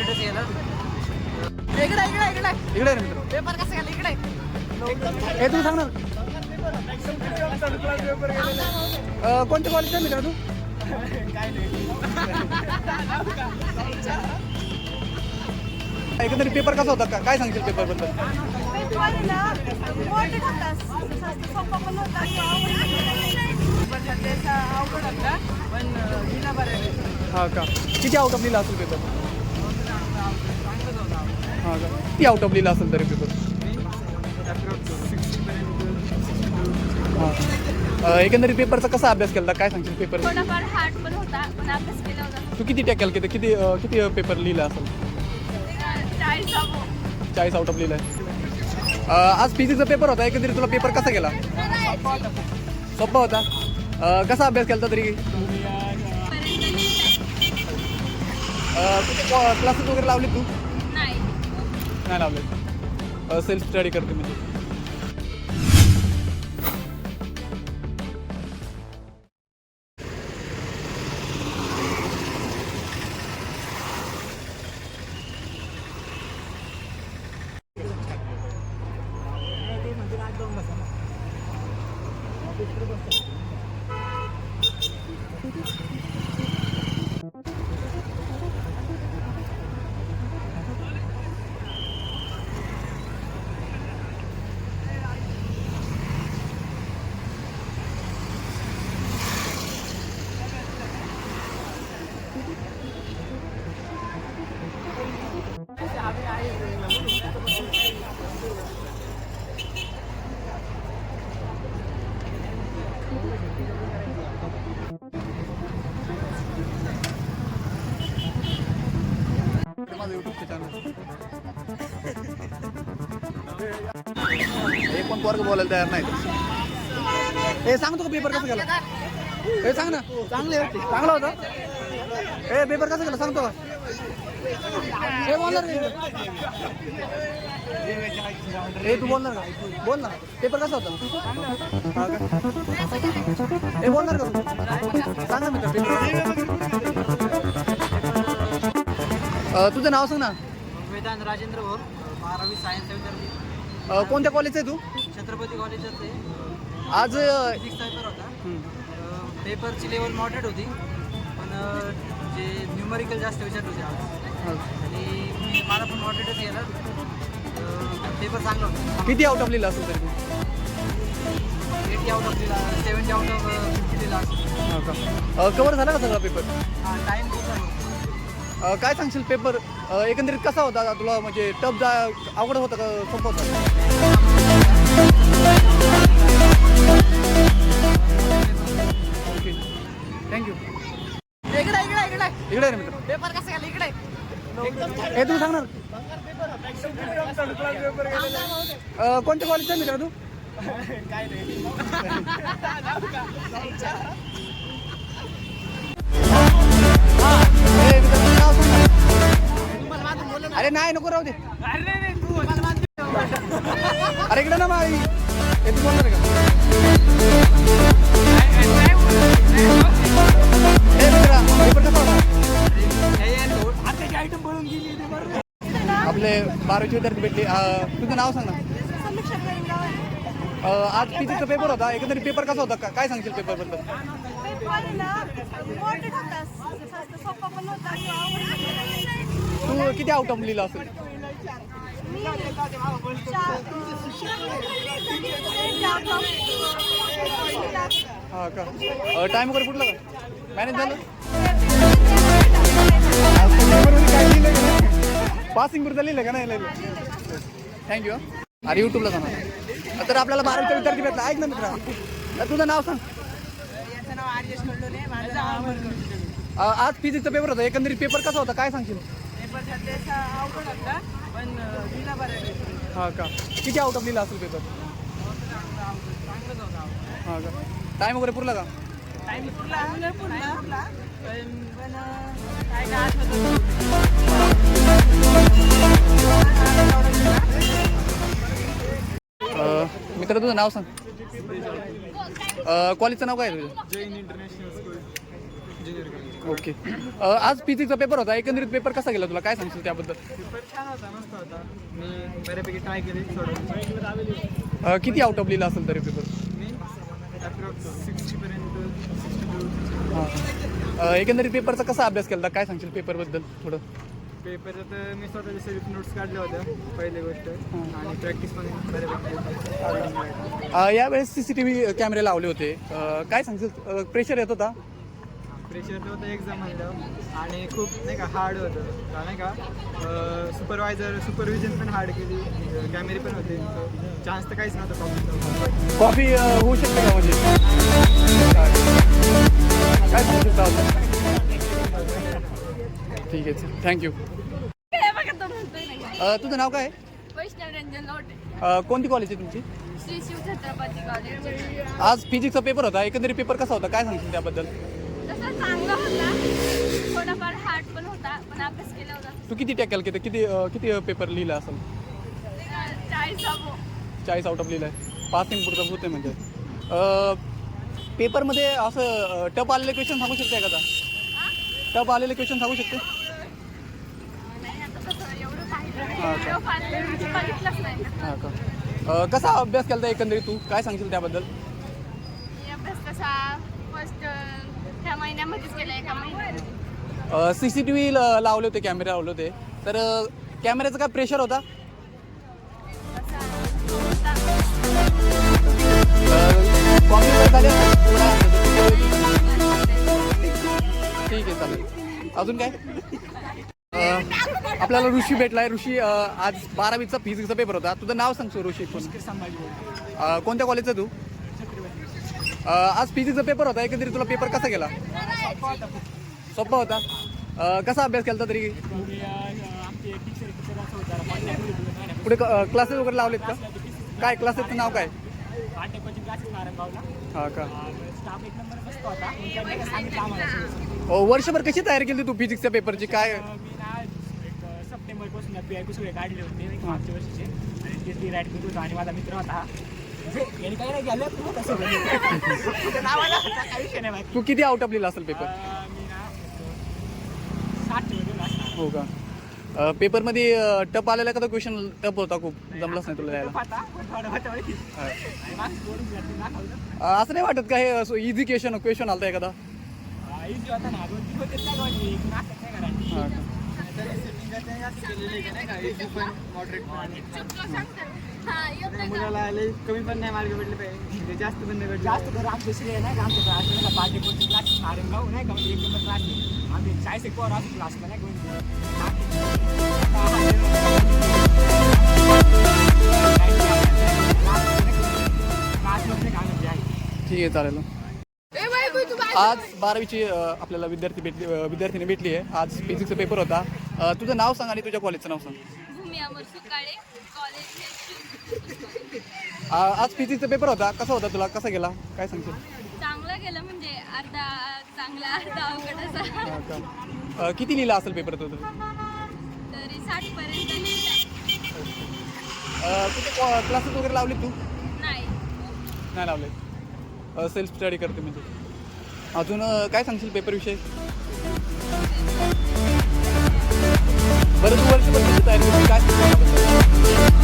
इकडे इकडे इकडे. इकडे आहे रे मित्र. पेपर कसं गेला? इकडे. हे तू सांग ना. अं, कोणत्या कॉलेजचा मित्र तू? एकंदरीत पेपर कसा होता? का काय सांगशील पेपरबद्दल? हा का? किती आउट ऑफ लिहिला असेल पेपर हा का किती आउट ऑफ लिहिला असेल तरी पेपर हा. एकंदरीत पेपरचा कसा अभ्यास केला? काय सांगशील पेपर? थोडाफार हार्ड पण होता पण अभ्यास केला होता. तू किती टॅकल किती किती अं, किती पेपर लिहिला असेल? चाळीस आउट ऑफ लिहिला आहे आज फिजिक्सचा पेपर होता. एकंदरीत तुला पेपर कसा गेला? सोपा होता. अं, कसा अभ्यास केला होता तरी क्लासेस वगैरे लावले तू? नाही लावले सेल्फ स्टडी करते म्हणजे हे पण वर्ग बोलायला तयार नाही हे सांगतो का पेपर कसा गेला हे सांग ना. चांगले चांगला होता. ए पेपर कसा गेला सांगतो का हे बोलणार? ए तू बोलणार का? बोल ना. पेपर कसा होता? हा? हे बोलणार का सांग ना अ, तुझं नाव सांग ना. वेदांत राजेंद्र भोर बारावी सायन्स विद्यार्थी. अ, कोणत्या कॉलेजचं आहे तू? छत्रपती कॉलेजात आहे आज अ, फिजिक्स पेपर होता. हम्म. अं, पेपरची लेवल मॉडरेट होती पण अं, जे न्यूमरिकल जास्त विचारले होते आज. हा. आणि मी मला पण मॉडरेटच गेलं. पेपर चांगला होता. किती आउट ऑफ लिहिला असेल तरी तू? एटी आउट ऑफ दिला सेवन्टी आउट ऑफ फिफ्टी दिला हा का? कवर झाला का सगळा पेपर टाईम खूप काय सांगशील पेपर? एकंदरीत कसा होता तुला? म्हणजे टफ जा अवघड होता का? ओके. थँक्यू इकडे इकडे इकडे. इकडे आहे रे मित्र. पेपर कसं गेला? इकडे. हे तू सांगणार? अ, कोणत्या कॉलेजचा मित्र तू? अरे नाही नको राहू दे. अरे इकडे ना माई. हे तू बोलणार का? आपले बारावीचे विद्यार्थी भेटले. तुझं नाव सांग ना. आज फिजिक्सचा पेपर होता? एकंदरीत पेपर कसा होता? काय सांगशील पेपरबद्दल पेपर ना मोठे होता सोपा पण होता तू किती आउट ऑफ लिहिला असेल? हा का? टाइम वगैरे कुठला? मॅनेज झालं? पासिंग पुरतं लिहिलं का नाही? लिहिलं थँक्यू अरे यूट्यूबला सांगा तर आपल्याला बारावीचा विद्यार्थी भेटला? ऐक ना मित्रा. तर तुझं नाव सांग. आज फिजिक्सचा पेपर होता. एकंदरीत पेपर कसा होता? काय सांगशील? पेपर अवघड होता पण हा का? किती आउट ऑफ लिहिला असेल पेपर चांगलंच होता हा का? टाइम वगैरे पुरला का? पुरला नाही पुरला पण पण काय काय आठवत मित्र तुझं नाव सांग. कॉलेजचं नाव काय आहे तुझं? Jain international school okay. अ, आज फिजिक्सचा पेपर होता. एकंदरीत पेपर कसा गेला तुला? काय सांगशील त्याबद्दल? पेपर छान होता मस्त होता. मी बऱ्यापैकी ट्राय केली सोडून. अ, किती आउट ऑफ लिहिला असेल तरी पेपर मी अप्रॉक्स सिक्स्टीपर्यंत सिक्स्टी टू अ, एकंदरीत पेपरचा कसा अभ्यास केला? काय सांगशील पेपरबद्दल थोडं? पेपरचं तर मी स्वतःचे सेल्फ नोट्स काढल्या होत्या पहिली गोष्ट. आणि प्रॅक्टिस पण बऱ्यापैकी होती. अ, यावेळेस सी सी टी व्ही कॅमेरे लावले होते. अ, काय सांगशील? प्रेशर येत होता? प्रेशर होतं एक्झाम म्हणलं आणि खूप नाही का हार्ड होतं. का नाही का सुपरवायझर सुपरविजन पण हार्ड केली. कॅमेरे पण होते. चान्स तर काहीच नव्हतं कॉफी होऊ शकते का म्हणजे? काय? ठीक आहे थँक्यू हे म्हणतोय ना तुझं नाव काय आहे? वैष्णव रंजन लोटे. अ, कोणती कॉलेज आहे तुमची? श्री शिव छत्रपती कॉलेज आज फिजिक्सचा पेपर होता. एकंदरीत पेपर कसा होता? काय सांगशील त्याबद्दल? चांगला होता. थोडाफार हार्ड पण होता पण अभ्यास केला होता. तू किती टॅकल केलं? किती अ, किती पेपर लिहिला असेल? चाळीस आउट ऑफ लिहिला आहे पासिंग पुरतं होते म्हणजे. अ, पेपरमध्ये असं टप आलेले क्वेश्चन सांगू शकते एखादा टप आलेले क्वेश्चन सांगू शकते? नाही आता तसं एवढं हा का? पाहिजे बघितलंच नाही ना हां का? अ, कसा अभ्यास केला एकंदरीत तू? काय सांगशील त्याबद्दल? मी अभ्यास तसा फर्स्ट ह्या महिन्यामध्येच केला एका सी सी टी व्ही लावले होते कॅमेरे लावले होते. तर अ, कॅमेऱ्याचा काय प्रेशर होता? ठीक आहे चालेल. अजून काय? अ, आपल्याला ऋषी भेटलाय. ऋषी अ, आज बारावीचा फिजिक्सचा पेपर होता. तुझं नाव सांगतो ऋषी कोण? अ, कोणत्या कॉलेजचा तू? आज फिजिक्सचा पेपर होता एकंदरीत तुला पेपर कसा गेला? सोपा होता. अ, कसा अभ्यास केला तरी? पुढे क्लासेस वगैरे लावलेत का? काय क्लासेसचं नाव काय? हा का. अ, वर्षभर कशी तयारी केली तू फिजिक्सच्या पेपरची काय? सप्टेंबरपासून काढले होते मागच्या वर्षीचे. आणि ते ती करत होता आणि माझा मित्र होता तू किती आउट ऑफ लिहिला असेल पेपर हो का? अ, पेपरमध्ये अ, टप आलेला का क्वेश्चन टप होता खूप. जमलाच नाही तुला द्यायला अ, असं नाही वाटत का हे इझी क्वेश्चन क्वेश्चन आलता एखादा? हा मॉडरेट का? मुलाला कमी पण नाही मार्ग भेटले पाहिजे. जास्त पण नाही भेटले जास्त तर श्रेय नाही का? आमच्या क्लास नाही का पार्टी कोणती क्लास मारून गाव नाही का? म्हणजे एक नंबर क्लास आहे आम्ही चाळीस एक क्लासला नाही म्हणजे ठीक आहे चालेल. आज बारावीची आपल्याला विद्यार्थी भेटली विद्यार्थिनी भेटली आहे. आज फिजिक्सचा पेपर होता. तुझं नाव सांग आणि तुझ्या कॉलेजचं नाव सांग. भूमी अमर सुकाळे कॉलेज आज फिजिक्सचा पेपर होता. कसा होता तुला? कसा गेला? काय सांगशील? चांगलं गेलं म्हणजे अर्धा चांगला अर्धा अवघड असा. अ, किती लिहिला असेल पेपर तुझं तरी साठ पर्यंत लिहिलं. कुठे क्लासेस वगैरे लावले तू? नाही. नाही लावले सेल्फ स्टडी करते म्हणजे. अजून अ, काय सांगशील पेपर विषयी? वर्ष वर्षभर तयारी होती. काय